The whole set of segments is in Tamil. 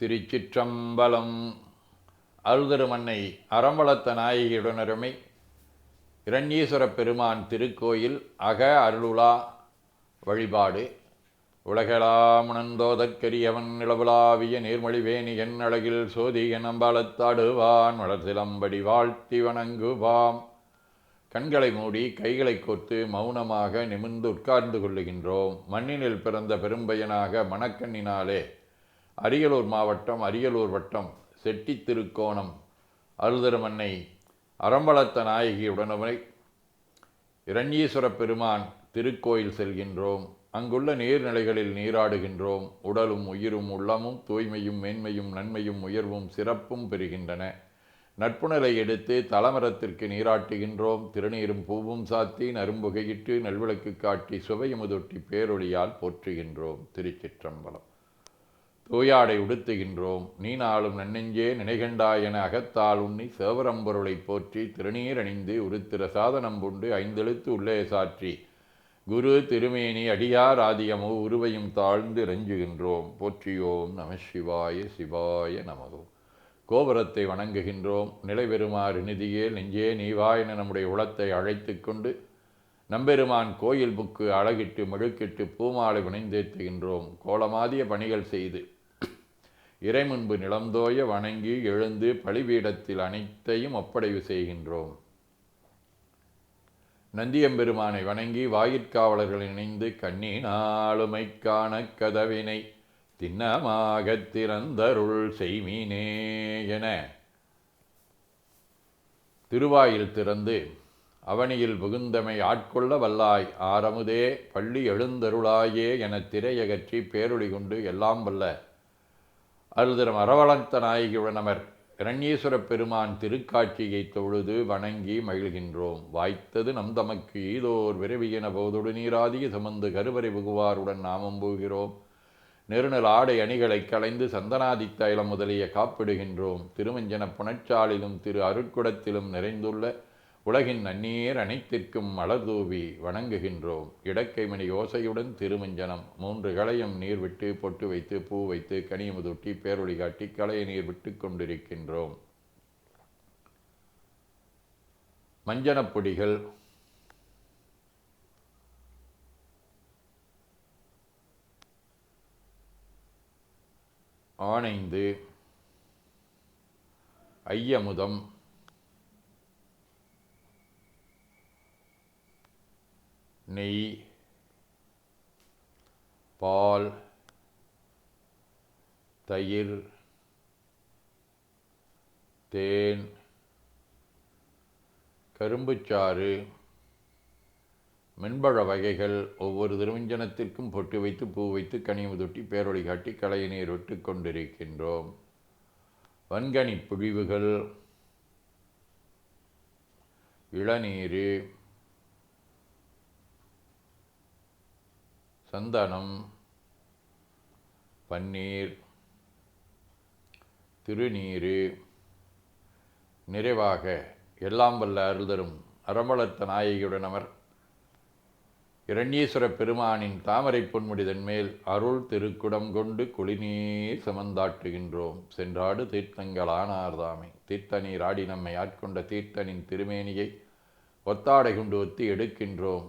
திருச்சிற்றம்பலம். அருள்திருமன்னை அறம்பளத்த நாயகியுடனருமை இரண்யீஸ்வர பெருமான் திருக்கோயில் அக அருளுலா வழிபாடு. உலகளாமுணந்தோதற்கரியவன் நிலவுலாவிய நீர்மொழிவேணி என் அழகில் சோதி என் அம்பலத்தாடுவான் வளர்சிலம்படி வாழ்த்தி வணங்குவாம். கண்களை மூடி கைகளை கோர்த்து மௌனமாக நிமிர்ந்து உட்கார்ந்து கொள்ளுகின்றோம். மண்ணினில் பிறந்த பெரும்பயனாக மணக்கண்ணினாலே அரியலூர் மாவட்டம் அரியலூர் வட்டம் செட்டி திருக்கோணம் அருள்தருமன்னை அறம்பளத்த நாயகியுடனுமை இரண்யீஸ்வர பெருமான் திருக்கோயில் செல்கின்றோம். அங்குள்ள நீர்நிலைகளில் நீராடுகின்றோம். உடலும் உயிரும் உள்ளமும் தூய்மையும் மேன்மையும் நன்மையும் உயர்வும் சிறப்பும் பெறுகின்றன. நட்புணலை எடுத்து தலமரத்திற்கு நீராட்டுகின்றோம். திருநீரும் பூவும் சாத்தி நரும்புகையிட்டு நல்விளக்கு காட்டி சுவையமுதொட்டி பேரொழியால் போற்றுகின்றோம். திருச்சிற்றம்பலம். தூயாடை உடுத்துகின்றோம். நீ நாளும் நன்னெஞ்சே நினைகண்டாய் என அகத்தால் உண்ணி சேவரம்பொருளை போற்றி திருநீர் அணிந்து உருத்திர சாதனம் புண்டு ஐந்தெழுத்து உள்ளே சாற்றி. குரு திருமேனி அடியார் ஆதியமோ உருவையும் தாழ்ந்து ரஞ்சுகின்றோம். போற்றியோம் நம சிவாய சிவாய நமகோ. கோபுரத்தை வணங்குகின்றோம். நிலைபெறுமாறு நிதியே நெஞ்சே நீவா என நம்முடைய உளத்தை அழைத்து கொண்டு நம்பெருமான் கோயில் புக்கு அழகிட்டு மெழுக்கிட்டு பூமாலை வினைந்தேத்துகின்றோம் கோலமாதிய பணிகள் செய்து இறை முன்பு நிலந்தோய வணங்கி எழுந்து பழிபீடத்தில் அனைத்தையும் ஒப்படைவு செய்கின்றோம். நந்தியம்பெருமானை வணங்கி வாயிற்காவலர்கள் இணைந்து கண்ணீனாளுமைக்கான கதவினை திண்ணமாக திறந்தருள் செய்மீனே என திருவாயில் திறந்து அவனியில் புகுந்தமை ஆட்கொள்ள வல்லாய் ஆரமுதே பள்ளி எழுந்தருளாயே என திரையகற்றி பேருளி கொண்டு எல்லாம் வல்ல அருதரம் அரவளத்த நாயகியுடன் அமர் இரண்யேஸ்வர பெருமான் திருக்காட்சியை தொழுது வணங்கி மகிழ்கின்றோம். வாய்த்தது நம் தமக்கு ஈதோர் விரைவியன போதொடு நீராதிய சுமந்து கருவறை புகுவாருடன் நாமம் போகிறோம். நெருநல் ஆடை அணிகளை களைந்து சந்தனாதி தைலம் முதலிய காப்பிடுகின்றோம். திருமஞ்சன புனச்சாலிலும் திரு அருட்குடத்திலும் நிறைந்துள்ள உலகின் நன்னீர் அனைத்திற்கும் மலர்தூவி வணங்குகின்றோம். இடக்கைமணி ஓசையுடன் திருமஞ்சனம். மூன்று களையும் நீர் விட்டு பொட்டு வைத்து பூ வைத்து கனியமுதொட்டி பேரொழி காட்டி களையை நீர் விட்டு கொண்டிருக்கின்றோம். மஞ்சனப் பொடிகள். ஆனைந்து ஐயமுதம். நெய் பால் தயிர் தேன் கரும்புச்சாறு மென்பழ வகைகள் ஒவ்வொரு திருமஞ்சனத்திற்கும் பொட்டு வைத்து பூ வைத்து கனிமுதொட்டி பேரொழி காட்டி களைய நீர் விட்டு கொண்டிருக்கின்றோம். வன்கனி புழிவுகள் இளநீர் சந்தனம் பன்னீர் திருநீரு நிறைவாக எல்லாம் வல்ல அருள்தரும் அறமளத்த நாயகியுடன் அமர். இரண்யேஸ்வர பெருமானின் தாமரை பொன்முடிதன் மேல் அருள் திருக்குடம் கொண்டு குளிநீர் சமந்தாட்டுகின்றோம் சென்றாடு தீர்த்தங்கள் ஆனார்தாமை. தீர்த்தநீர் ஆடி நம்மை ஆட்கொண்ட தீர்த்தனின் திருமேனியை ஒத்தாடை கொண்டு ஒத்தி எடுக்கின்றோம்.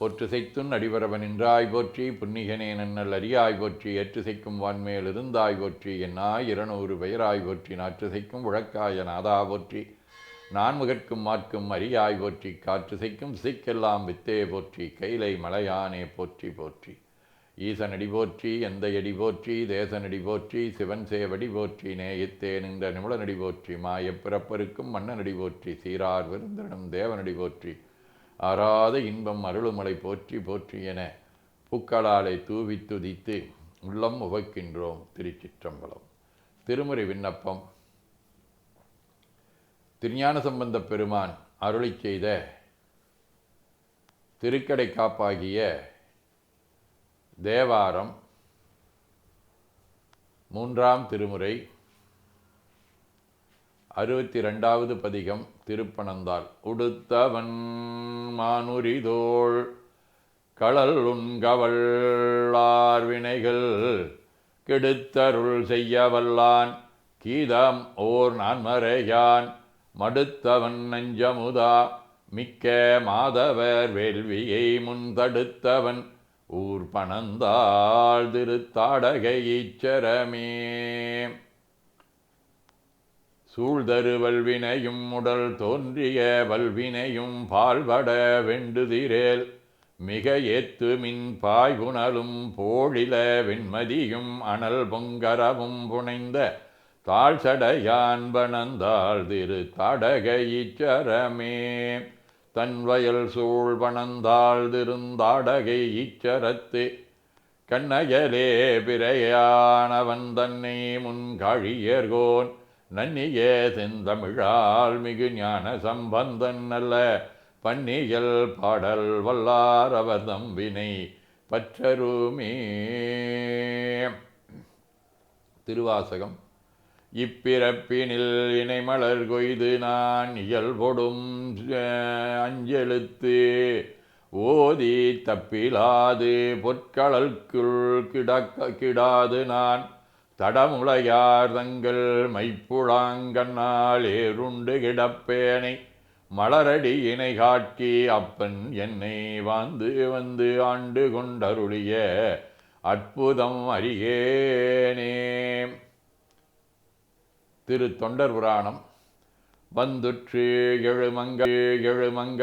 போற்றுசைத்துன் அடிபரவன் நின்றாய் போற்றி புன்னிகனே நன்னல் அரியாய் போற்றி ஏற்றுசைக்கும் வான்மேல் இருந்தாய் போற்றி என்னாய் இருநூறு பெயராய் போற்றி நாற்றுசைக்கும் உழக்காய நாதா போற்றி நான் முகற்கும் மாற்கும் அரியாய் போற்றி காற்றுசைக்கும் சிக்கெல்லாம் வித்தே போற்றி கைலை மலையானே போற்றி போற்றி ஈசனடி போற்றி எந்த எடி போற்றி தேசனடி போற்றி சிவன் சேவடி போற்றி நேயத்தே நின்ற நிமிடனடி போற்றி மாயப் பிறப்பருக்கும் மன்னனடி போற்றி சீரார் விருந்தனும் தேவனடி போற்றி ஆறாத இன்பம் அருளுமலை போற்றி போற்றி என பூக்களாலை தூவி துதித்து உள்ளம் உவக்கின்றோம் திருச்சிற்றம்பலம். திருமுறை விண்ணப்பம். திருஞான சம்பந்த பெருமான் அருளை செய்த திருக்கடை காப்பாகிய தேவாரம் மூன்றாம் திருமுறை அறுபத்தி ரெண்டாவது பதிகம் திருப்பனந்தாள். உடுத்தவன் மானுரிதோள் களல் உண்கவள்ளார் வினைகள் கெடுத்தருள் செய்ய வல்லான் கீதம் ஓர் நான்மறையான் மடுத்தவன் நஞ்சமுதா மிக்க மாதவர் வேள்வியை முன்தடுத்தவன் ஊர் பணந்தாள் திருத்தாடகை ஈச்சரமே. சூழ்தரு வல்வினையும் உடல் தோன்றிய வல்வினையும் பால்பட வெண்டுதிரேல். மிக ஏத்து மின் பாய்குணலும் போழில வெண்மதியும் அனல் பொங்கரவும் புனைந்த தாழ்சடையான் பணந்தாள் திரு தடகையிச்சரமே தன்வயல் தன் சூழ் பணந்தாள் திருந்தாடகை இச்சரத்து. கண்ணயலே பிறையானவன் தன்னை முன்காழியர்கோன். நன்னியே செந்தமிழால் மிகு ஞான சம்பந்தன் நல்ல பன்னியல் பாடல் வல்லார் அவர் தம்பினை பற்றருமே. திருவாசகம். இப்பிறப்பினில் இணைமலர் கொய்து நான் இயல்பொடும் அஞ்செழுத்து ஓதி தப்பிலாது பொற்களற்குள் கிடக்க கிடாது நான் தடமுளையார் தங்கள் மைப்புழாங்கண்ணால் ஏருண்டு கிடப்பேனை மலரடி இணை காட்டி அப்பன் என்னை வாழ்ந்து வந்து ஆண்டு கொண்டருளிய அற்புதம் அறியேனே. திரு தொண்டர் புராணம். வந்துற்று எழுமங்க எழுமங்க